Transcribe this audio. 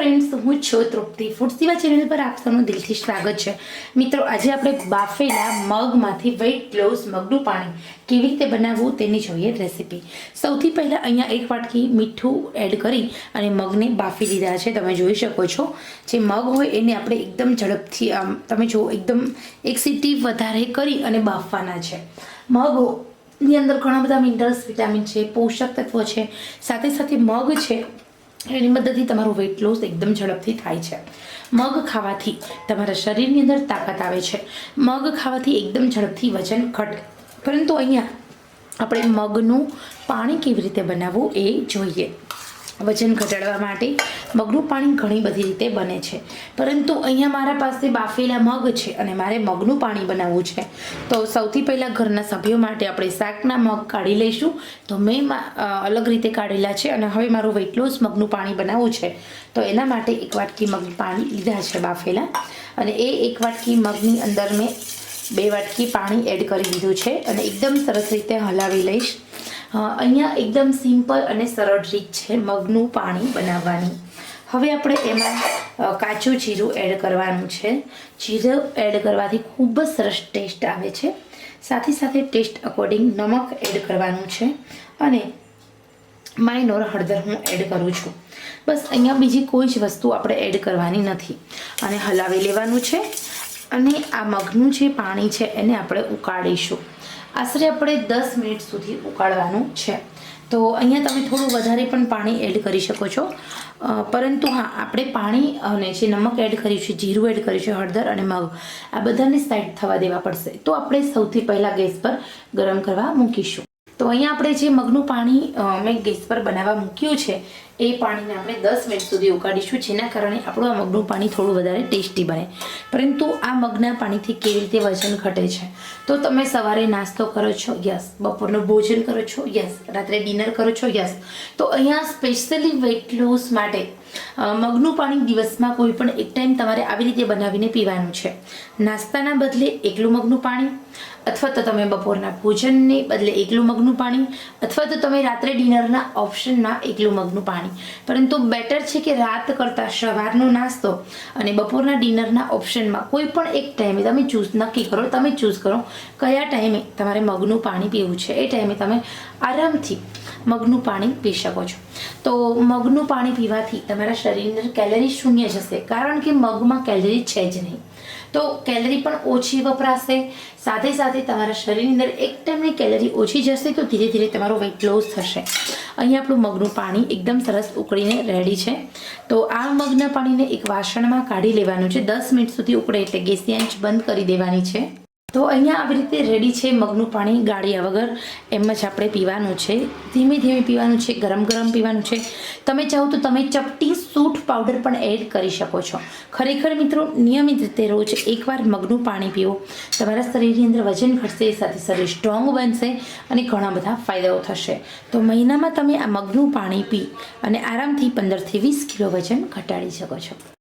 Friends હું છું તૃપ્તિ. Food સેવા ચેનલ પર આપ સૌનું દિલથી સ્વાગત છે. મિત્રો, આજે આપણે બાફેલા મગમાંથી વેઇટ લોસ મગનું પાણી કેવી રીતે બનાવવું તેની જોઈએ રેસીપી સૌથી પહેલાં અહીંયા એક વાટકી મીઠું એડ કરી અને મગને બાફી લીધા છે. તમે જોઈ શકો છો. જે મગ હોય એને આપણે એકદમ ઝડપથી, આમ, તમે જુઓ, એકદમ એક સીટી વધારે કરી અને બાફવાના છે. મગની અંદર ઘણા બધા મિનરલ્સ વિટામિન છે, પોષક તત્વો છે. સાથે સાથે મગ છે એની મદદથી તમારું વેઇટ લોસ એકદમ ઝડપથી થાય છે. મગ ખાવાથી તમારા શરીરની અંદર તાકાત આવે છે. મગ ખાવાથી એકદમ ઝડપથી વજન ઘટે. પરંતુ અહીંયા આપણે મગનું પાણી કેવી રીતે બનાવવું એ જોઈએ. વજન ઘટાડવા માટે મગનું પાણી ઘણી બધી રીતે બને છે. પરંતુ અહીંયા મારા પાસે બાફેલા મગ છે અને મારે મગનું પાણી બનાવવું છે. તો સૌથી પહેલાં ઘરના સભ્યો માટે આપણે શાકના મગ કાઢી લઈશું. તો મેં અલગ રીતે કાઢેલા છે અને હવે મારું વેટ લોસ મગનું પાણી બનાવવું છે. તો એના માટે એક વાટકી મગ પાણી લીધા છે બાફેલા. અને એ એક વાટકી મગની અંદર મેં બે વાટકી પાણી એડ કરી દીધું છે. અને એકદમ સરસ રીતે હલાવી લઈશ. અહીંયા એકદમ સિમ્પલ અને સરળ રીત છે મગનું પાણી બનાવવાની. હવે આપણે એમાં કાચું જીરું એડ કરવાનું છે. જીરું એડ કરવાથી ખૂબ જ સરસ ટેસ્ટ આવે છે. સાથે સાથે ટેસ્ટ અકોર્ડિંગ નમક એડ કરવાનું છે અને માઇનોર હળદર હું એડ કરું છું. બસ અહીંયા બીજી કોઈ જ વસ્તુ આપણે એડ કરવાની નથી. અને હલાવી લેવાનું છે અને આ મગનું જે પાણી છે એને આપણે ઉકાળીશું. આશરે આપણે દસ મિનિટ સુધી ઉકાળવાનું છે. તો અહીંયા તમે થોડું વધારે પણ પાણી એડ કરી શકો છો. પરંતુ હા, આપણે પાણી અને જે નમક એડ કર્યું છે, જીરું એડ કર્યું છે, હળદર અને મગ, આ બધાને સાઈડ થવા દેવા પડશે. તો આપણે સૌથી પહેલાં ગેસ પર ગરમ કરવા મૂકીશું. તો અહીંયા આપણે જે મગનું પાણી મેં ગેસ પર બનાવવા મૂક્યું છે, એ પાણીને આપણે દસ મિનિટ સુધી ઉકાળીશું, જેના કારણે આપણું આ મગનું પાણી થોડું વધારે ટેસ્ટી બને. પરંતુ આ મગના પાણીથી કેવી રીતે વજન ઘટે છે? તો તમે સવારે નાસ્તો કરો છો, યસ. બપોરનું ભોજન કરો છો, યસ. રાત્રે ડિનર કરો છો, યસ. તો અહીંયા સ્પેશિયલી વેઇટ લોસ માટે મગનું પાણી દિવસમાં કોઈ પણ એક ટાઈમ તમારે આવી રીતે બનાવીને પીવાનું છે. નાસ્તાના બદલે એકલું મગનું પાણી, અથવા તો તમે બપોરના ભોજનને બદલે એકલું મગનું પાણી, અથવા તો તમે રાત્રે ડિનરના ઓપ્શનમાં એકલું મગનું પાણી. પરંતુ બેટર છે કે રાત કરતાં સવારનો નાસ્તો અને બપોરના ડિનરના ઓપ્શનમાં કોઈ પણ એક ટાઈમે તમે ચૂઝ, નક્કી કરો, તમે ચૂઝ કરો કયા ટાઈમે તમારે મગનું પાણી પીવું છે. એ ટાઈમે તમે આરામથી મગનું પાણી પી શકો છો. તો મગનું પાણી પીવાથી તમારા શરીરની અંદર કેલરી શૂન્ય જશે કારણ કે મગમાં કેલરી છે જ નહીં. તો કેલરી પણ ઓછી વપરાશે. સાથે સાથે તમારા શરીરની અંદર એક ટાઈમની કેલરી ઓછી જશે તો ધીરે ધીરે તમારો વેઇટ લોસ થશે. અહીં આપણું મગનું પાણી એકદમ સરસ ઉકળીને રેડી છે. તો આ મગના પાણીને એક વાસણમાં કાઢી લેવાનું છે. દસ મિનિટ સુધી ઉકળે એટલે ગેસની આંચ બંધ કરી દેવાની છે. તો અહીંયા આવી રીતે રેડી છે મગનું પાણી ગાળ્યા વગર. એમ જ આપણે પીવાનું છે. ધીમે ધીમે પીવાનું છે, ગરમ ગરમ પીવાનું છે. તમે ચાહો તો તમે ચપટી સૂટ પાવડર પણ એડ કરી શકો છો. ખરેખર મિત્રો, નિયમિત રીતે રોજ એકવાર મગનું પાણી પીવો. તમારા શરીરની અંદર વજન ઘટશે, સાથે શરીર સ્ટ્રોંગ બનશે અને ઘણા બધા ફાયદાઓ થશે. તો મહિનામાં તમે આ મગનું પાણી પી અને આરામથી પંદરથી વીસ કિલો વજન ઘટાડી શકો છો.